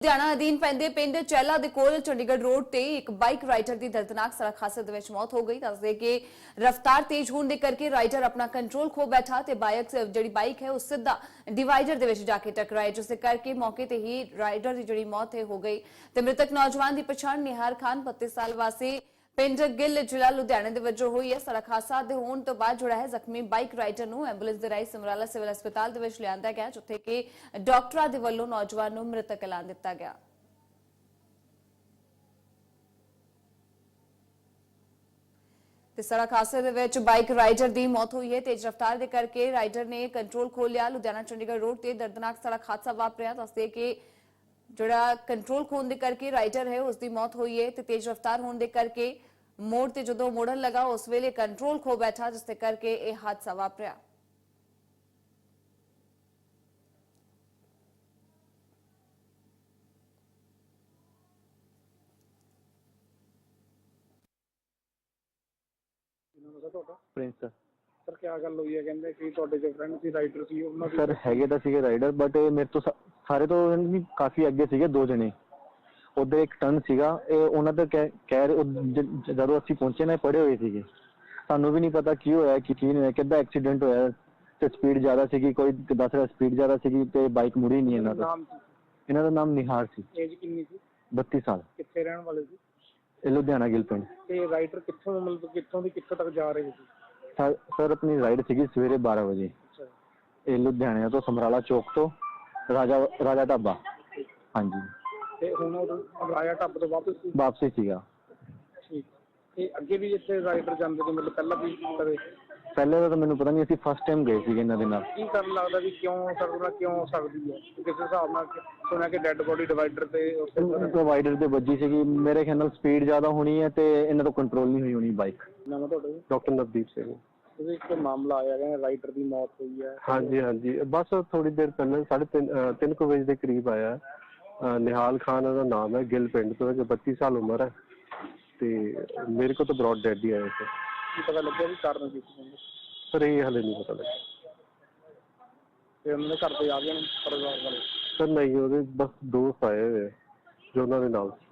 ਲੁਧਿਆਣਾ ਅਧੀਨ ਪੈਂਦੇ ਪਿੰਡ ਚੈਲਾ ਦੇ ਕੋਲ ਚੰਡੀਗੜ੍ਹ ਰੋਡ ਤੇ ਇੱਕ ਬਾਈਕ ਰਾਈਡਰ ਦੀ ਦਰਦਨਾਕ ਸੜਕ ਹਾਦਸੇ ਦੇ ਵਿੱਚ ਮੌਤ ਹੋ ਗਈ। ਦੱਸਦੇ ਕਿ ਰਫ਼ਤਾਰ ਤੇਜ਼ ਹੋਣ ਦੇ ਕਰਕੇ ਰਾਈਡਰ ਆਪਣਾ ਕੰਟਰੋਲ ਖੋ ਬੈਠਾ ਤੇ ਬਾਈਕ ਜਿਹੜੀ ਬਾਈਕ ਹੈ ਉਹ ਸਿੱਧਾ ਡਿਵਾਈਡਰ ਦੇ ਵਿੱਚ ਜਾ ਕੇ ਟਕਰਾਈ ਜਿਸ ਕਰਕੇ ਮੌਕੇ ਤੇ ਹੀ ਰਾਈਡਰ ਦੀ ਜਿਹੜੀ ਮੌਤ ਹੈ ਹੋ ਗਈ ਤੇ ਮ੍ਰਿਤਕ ਨੌਜਵਾਨ ਦੀ ਪਛਾਣ ਨਿਹਾਰ ਖਾਨ 32 ਸਾਲ ਵਾਸੀ ਪਿੰਡ ਗਿੱਲ ਜ਼ਿਲ੍ਹਾ ਲੁਧਿਆਣੇ ਦੇ ਵਜੋਂ ਹੋਈ ਹੈ ਸੜਕ ਹਾਦਸਾ ਦੇ ਹੋਣ ਤੋਂ ਬਾਅਦ ਜਿਹੜਾ ਹੈ ਜ਼ਖਮੀ ਬਾਈਕ ਰਾਈਡਰ ਨੂੰ, ਐਂਬੂਲੈਂਸ ਦੇ ਰਾਹੀਂ ਸਮਰਾਲਾ ਸਿਵਲ ਹਸਪਤਾਲ ਦੇ ਵਿੱਚ ਲਿਆਂਦਾ ਗਿਆ, ਜਿੱਥੇ ਕਿ ਡਾਕਟਰਾਂ ਦੇ ਵੱਲੋਂ ਨੌਜਵਾਨ ਨੂੰ ਮ੍ਰਿਤਕ ਐਲਾਨ ਦਿੱਤਾ ਗਿਆ। ਤੇ ਸੜਕ ਹਾਦਸੇ ਦੇ ਵਿੱਚ ਬਾਈਕ ਰਾਈਡਰ ਦੀ ਮੌਤ ਹੋਈ ਹੈ। ਤੇਜ਼ ਰਫ਼ਤਾਰ ਦੇ ਕਰਕੇ ਰਾਈਡਰ ਨੇ ਕੰਟਰੋਲ ਖੋ ਲਿਆ ਲੁਧਿਆਣਾ ਚੰਡੀਗੜ੍ਹ ਰੋਡ ਤੇ ਦਰਦਨਾਕ ਸੜਕ ਹਾਦਸਾ ਵਾਪਰਿਆ। ਦੱਸਦੇ ਕਿ ਜਿਹੜਾ ਕੰਟਰੋਲ ਖੋਣ ਦੇ ਕਰਕੇ ਰਾਈਡਰ ਹੈ, ਉਸ ਦੀ ਮੌਤ ਹੋਈ ਹੈ ਤੇ ਤੇਜ਼ ਰਫ਼ਤਾਰ ਹੋਣ ਦੇ ਕਰਕੇ ਮੋੜ ਤੇ ਜਦੋਂ ਮੋੜਨ ਲਗਾ ਉਸ ਵੇਲੇ ਕੰਟਰੋਲ ਖੋ ਬੈਠਾ ਜਿਸ ਦੇ ਕਰਕੇ ਇਹ ਹਾਦਸਾ ਵਾਪਰਿਆ। ਇਹਨਾਂ ਦਾ ਤੁਹਾਡਾ? Prince sir. ਕੀ ਗੱਲ ਹੋਈ ਹੈ? ਕਹਿੰਦੇ ਕਿ ਤੁਹਾਡੇ ਜੋ ਫਰੈਂਡ ਸੀ ਰਾਈਡਰ ਸੀ ਉਹਨਾਂ ਦੀ ਸਰ ਹੈਗੇ ਤਾਂ ਸੀਗੇ ਰਾਈਡਰ ਬਟ ਇਹ ਮੇਰੇ ਤੋਂ ਸਾ- ਸਾਰੇ ਤੋਂ ਨਹੀਂ ਕਾਫੀ ਅੱਗੇ ਸੀਗੇ ਦੋ ਜਣੇ। ਉਧਰ ਇੱਕ ਟਨ ਸੀਗਾ ਇਹ ਉਹਨਾਂ ਦਾ ਕਹਿ ਕਹਿ ਰਹੇ- ਉਹ ਜ- ਜਦੋਂ ਅਸੀਂ ਪਹੁੰਚੇ ਨਾ ਪੜੇ ਹੋਏ ਸੀਗੇ। ਸਾਨੂੰ ਵੀ ਨਹੀਂ ਪਤਾ ਕੀ ਹੋਇਆ ਕਿ ਕੀ ਨਹੀਂ ਹੋਇਆ ਕਿੱਦਾਂ ਐਕਸੀਡੈਂਟ ਹੋਇਆ ਤੇ ਸਪੀਡ ਜ਼ਿਆਦਾ ਸੀਗੀ ਕੋਈ ਦੱਸ ਰਿਹਾ ਸਪੀਡ ਜ਼ਿਆਦਾ ਸੀਗੀ ਤੇ ਬਾਈਕ ਮੁੜੀ ਨਹੀਂ ਇਹਨਾਂ ਦਾ ਨਾਮ ਇਹਨਾਂ ਦਾ ਨਾਮ ਨਿਹਾਰ ਸੀ। ਏਜ ਕਿੰਨੀ ਸੀ? 32 ਸਾਲ। ਕਿੱਥੇ ਰਹਿਣ ਵਾਲੇ ਸੀ? ਇਹ ਲੁਧਿਆਣਾ ਗਿੱਲ ਪਿੰਡ। ਤੇ ਰਾਈਡਰ ਕਿੱਥੋਂ ਮਤਲਬ ਕਿੱਥੋਂ ਦੀ ਕਿੱਥੇ ਤੱਕ ਜਾ ਰਹੇ ਸੀ? ਸਰ ਸਰ ਆਪਣੀ ਰਾਈਡ ਸੀਗੀ ਸਵੇਰੇ 12 ਵਜੇ। ਅੱਛਾ। ਇਹ ਲੁਧਿਆਣੇ ਤੋਂ ਸਮਰਾਲਾ ਚੌਕ ਤੋਂ ਰਾਜਾ ਰਾਜਾ ਢਾਬਾ। ਹਾਂਜੀ। ਤੇ ਹੁਣ ਉਹ ਰਾਇਆ ਢੱਬ ਤੋਂ ਵਾਪਸ ਸੀ। ਵਾਪਸੀ ਸੀਗਾ। ਠੀਕ। ਤੇ ਅੱਗੇ ਵੀ ਇੱਥੇ ਰਾਈਡਰ ਜਾਂਦੇ ਸੀ ਮਤਲਬ ਪਹਿਲਾਂ ਵੀ ਕਦੇ? ਪਹਿਲੇ ਦਾ ਤਾਂ ਮੈਨੂੰ ਪਤਾ ਨਹੀਂ ਅਸੀਂ ਫਸਟ ਟਾਈਮ ਗਏ ਸੀਗੇ ਇਹਨਾਂ ਦੇ ਨਾਲ। ਕੀ ਕਰਨ ਲੱਗਦਾ ਵੀ ਕਿਉਂ ਸਰਵਣਾ ਕਿਉਂ ਹੋ ਸਕਦੀ ਹੈ? ਕਿਸੇ ਹਿਸਾਬ ਨਾਲ ਕਿ- ਸੁਣਿਆ ਕਿ ਡੈੱਡ ਬੋਡੀ ਡਿਵਾਈਡਰ ਤੇ ਉੱਥੇ ਪ੍ਰੋਵਾਈਡਰ ਦੇ ਵੱਜੀ ਸੀਗੀ। ਮੇਰੇ ਖਿਆਲ ਨਾਲ ਸਪੀਡ ਜ਼ਿਆਦਾ ਹੋਣੀ ਹੈ ਤੇ ਇਹਨਾਂ ਤੋਂ ਕੰਟਰੋਲ ਨਹੀਂ ਹੋਈ ਹੋਣੀ ਬਾਈਕ ਨਾਮ ਤੁਹਾਡਾ ਜੀ? ਡਾਕਟਰ ਨਵਦੀਪ ਸਿੰਘ। ਤੁਸੀਂ ਇੱਕ ਮਾਮਲਾ ਆਇਆ ਹੈ ਰਾਈਡਰ ਦੀ ਮੌਤ ਹੋਈ ਹੈ। ਹਾਂਜੀ ਹਾਂਜੀ। ਬਸ ਥੋੜੀ ਦੇਰ ਪਹਿਲਾਂ ਸਾਢੇ ਤਿੰਨ ਅਹ ਤਿੰਨ ਕੁ ਵਜੇ ਦੇ ਕਰੀਬ ਆਇਆ। ਅਹ ਨਿਹਾਲ ਖਾਨ ਉਹਦਾ ਨਾਮ ਹੈ ਗਿੱਲ ਪਿੰਡ ਤੋਂ ਇਹਦੀ 32 ਸਾਲ ਉਮਰ ਹੈ। ਤੇ ਮੇਰੇ ਕੋਲ ਤਾਂ ਬ੍ਰੌਡ ਡੈਡ ਹੀ ਆਇਆ ਸੀ ਕੀ ਪਤਾ ਲੱਗਿਆ ਵੀ ਕਾਰਨ ਕੀ ਸੀ ਪਰ ਇਹ ਹਲੇ ਨਹੀਂ ਪਤਾ ਲੱਗਿਆ। ਤੇ ਉਹਨਾਂ ਦੇ ਘਰ ਦੇ ਆ ਗਏ ਨੇ ਪਰਿਵਾਰ ਵਾਲੇ? ਸਰ ਨਹੀਂ ਉਹਦੇ ਬਸ ਦੋਸਤ ਆਏ ਹੋਏ ਆ, ਜੋ ਉਹਨਾਂ ਦੇ ਨਾਲ ਸੀ।